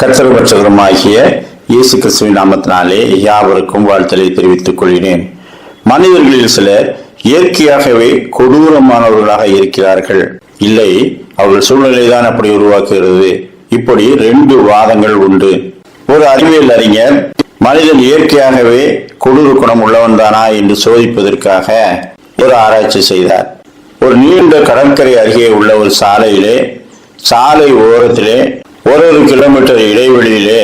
கர்த்தரபட்சகரமாகிய இயேசு கிறிஸ்துவின் நாமத்தினாலே யாவருக்கும் வாழ்த்தலை தெரிவித்துக் கொள்கிறேன். மனிதர்களில் சிலர் இயற்கையாகவே கொடூரமானவர்களாக இருக்கிறார்கள். இல்லை அவர்கள் சூழ்நிலைதான் அப்படி உருவாக்குகிறது. இப்படி ரெண்டு வாதங்கள் உண்டு. ஒரு அறிவியல் அறிஞர் மனிதன் இயற்கையாகவே கொடூர குணம் உள்ளவன் தானா என்று சோதிப்பதற்காக ஒரு ஆராய்ச்சி செய்தார். ஒரு நீண்ட கடற்கரை அருகே உள்ள ஒரு சாலையிலே சாலை ஓரத்திலே ஒரு ஒரு கிலோமீட்டர் இடைவெளியிலே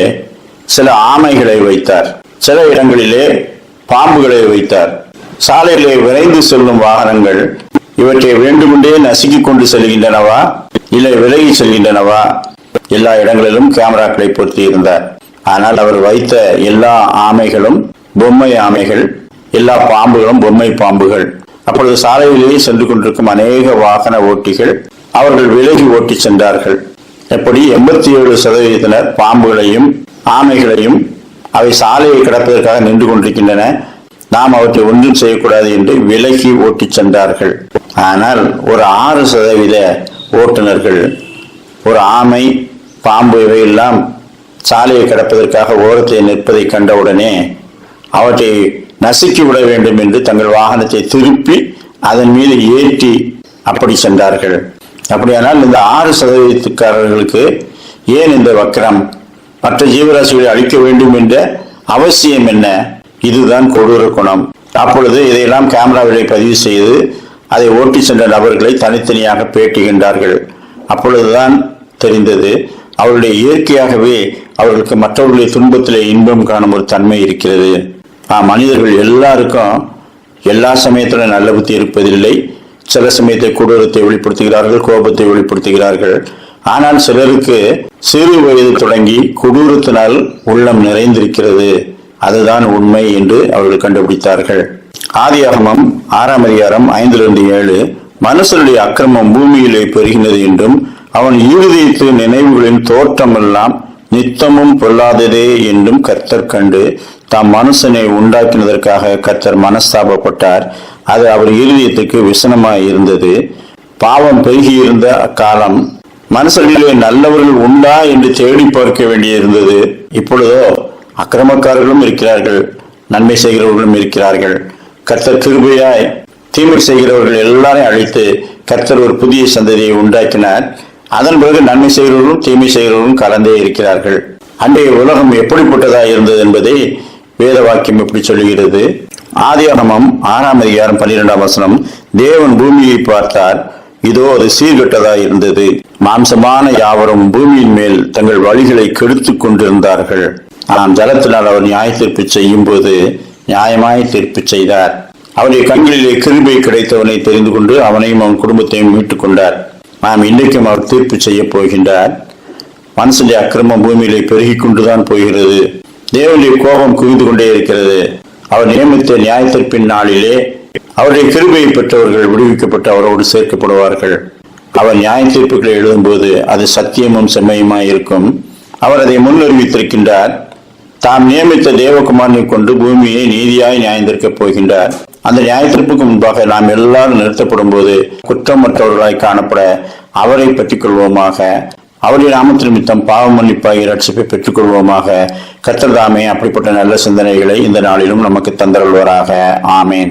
சில ஆமைகளை வைத்தார். சில இடங்களிலே பாம்புகளை வைத்தார். சாலையிலே விரைந்து செல்லும் வாகனங்கள் இவற்றை வேண்டுமென்றே நசுக்கி கொண்டு செல்கின்றனவா? இல்லை விலகி செல்கின்றனவா? எல்லா இடங்களிலும் கேமராக்களை பொருத்தி இருந்தார் ஆனால் அவர் வைத்த எல்லா ஆமைகளும் பொம்மை ஆமைகள் எல்லா பாம்புகளும் பொம்மை பாம்புகள். அப்பொழுது சாலையிலேயே சென்று கொண்டிருக்கும் அநேக வாகன ஓட்டிகள் அவர்கள் விலகி ஓட்டி சென்றார்கள். எப்படி எண்பத்தி ஏழு சதவீதத்தினர் பாம்புகளையும் ஆமைகளையும் அவை சாலையை கடப்பதற்காக நின்று கொண்டிருக்கின்றன. நாம் அவற்றை ஒன்றும் செய்யக்கூடாது என்று விலகி ஓட்டி சென்றார்கள். ஆனால் ஒரு ஆறு சதவீத ஓட்டுநர்கள் ஒரு ஆமை பாம்பு இவையெல்லாம் சாலையை கடப்பதற்காக ஓரத்தை நிற்பதை கண்டவுடனே அவற்றை நசுக்கி விட வேண்டும் என்று தங்கள் வாகனத்தை திருப்பி அதன் மீது ஏற்றி அப்படி சென்றார்கள். அப்படியானால் இந்த ஆறு சதவீதத்துக்காரர்களுக்கு ஏன் இந்த வக்கரம்? மற்ற ஜீவராசிகளை அழிக்க வேண்டும் என்ற அவசியம் என்ன? இதுதான் கொடூர குணம். அப்பொழுது இதையெல்லாம் கேமராவிலே பதிவு செய்து அதை ஓட்டி சென்ற நபர்களை தனித்தனியாக பேட்டுகின்றார்கள். அப்பொழுதுதான் தெரிந்தது அவருடைய இயற்கையாகவே அவர்களுக்கு மற்றவர்களுடைய துன்பத்திலே இன்பம் காணும் ஒரு தன்மை இருக்கிறது. மனிதர்கள் எல்லாருக்கும் எல்லா சமயத்திலும் நல்ல புத்தி இருப்பதில்லை. சில சமயத்தை கொடூரத்தை வெளிப்படுத்துகிறார்கள் கோபத்தை வெளிப்படுத்துகிறார்கள். ஆனால் சிலருக்கு சிறு வயது தொடங்கி கொடூரத்தினால் உள்ளம் நிறைந்திருக்கிறது. அதுதான் உண்மை என்று அவர்கள் கண்டுபிடித்தார்கள். ஆதி ஆகமம் ஆறாம் அதிகாரம் ஐந்திலிருந்து ஏழு. மனுஷனுடைய அக்கிரமம் பூமியிலே பெறுகின்றது என்றும் அவன் இருதயத்து நினைவுகளின் தோற்றமெல்லாம் நித்தமும் பொல்லாததே என்றும் கர்த்தர் கண்டு தாம் மனுஷனை உண்டாக்கினதற்காக கர்த்தர் மனஸ்தாபப்பட்டார். அது அவர் இருதயத்துக்கு விசனமாய் இருந்தது. பாவம் பெருகியிருந்த அக்காலம். மனுஷர்களிலே நல்லவர்கள் உண்டா என்று தேடி பார்க்க வேண்டியிருந்தது. இப்பொழுதோ அக்கிரமக்காரர்களும் இருக்கிறார்கள் நன்மை செய்கிறவர்களும் இருக்கிறார்கள். கர்த்தர் கிருபையாய் தீமை செய்கிறவர்கள் எல்லாரையும் அழைத்து கர்த்தர் ஒரு புதிய சந்ததியை உண்டாக்கினார். அதன் பிறகு நன்மை செய்கிறவர்களும் தீமை செய்கிறவர்களும் கலந்தே இருக்கிறார்கள். அன்றைய உலகம் எப்படிப்பட்டதாக இருந்தது என்பதை வேத வாக்கியம் எப்படி சொல்லுகிறது? ஆதியாகமம் ஆறாம் அதிகாரம் பன்னிரெண்டாம் வசனம் தேவன் பூமியை பார்த்தார் இதோ அது சீர்கெட்டதா இருந்தது. மாம்சமான யாவரும் பூமியின் மேல் தங்கள் வழிகளை கெடுத்து கொண்டிருந்தார்கள். ஆனால் ஜலத்தினால் அவர் நியாய தீர்ப்பு செய்யும் போது நியாயமாய் தீர்ப்பு செய்தார். அவருடைய கண்களிலே கிருபை கிடைத்தவனை தெரிந்து கொண்டு அவனையும் அவன் குடும்பத்தையும் மீட்டுக் கொண்டார். நாம் இன்றைக்கும் அவர் தீர்ப்பு செய்ய போகின்றார். மனுஷனுடைய அக்கிரமம் பூமியிலே பெருகி கொண்டுதான் போகிறது. தேவனுடைய கோபம் குவிந்து கொண்டே இருக்கிறது. அவர் நியமித்த நியாயத்திற்பின் நாளிலே அவருடைய கிருபையை பெற்றவர்கள் விடுவிக்கப்பட்டு அவரோடு சேர்க்கப்படுவார்கள். அவர் நியாய தீர்ப்புகளை எழுதும்போது அது சத்தியமும் செம்மையுமாய் இருக்கும். அவர் அதை முன்னறிவித்திருக்கின்றார். தாம் நியமித்த தேவகுமாரனை கொண்டு பூமியை நீதியாய் நியாயந்திருக்கப் போகின்றார். அந்த நியாயத்திற்புக்கு முன்பாக நாம் எல்லாரும் நிறுத்தப்படும் போது குற்றமற்றவர்களாய் காணப்பட அவரை பற்றிக் கொள்வோமாக. அவருடைய நாமத்து நிமித்தம் பாவம் மன்னிப்பாகி ரட்சிப்பை பெற்றுக் கொள்வோமாக கத்தர்தாமே அப்படிப்பட்ட நல்ல சிந்தனைகளை இந்த நாளிலும் நமக்கு தந்தருள்வராக. ஆமேன்.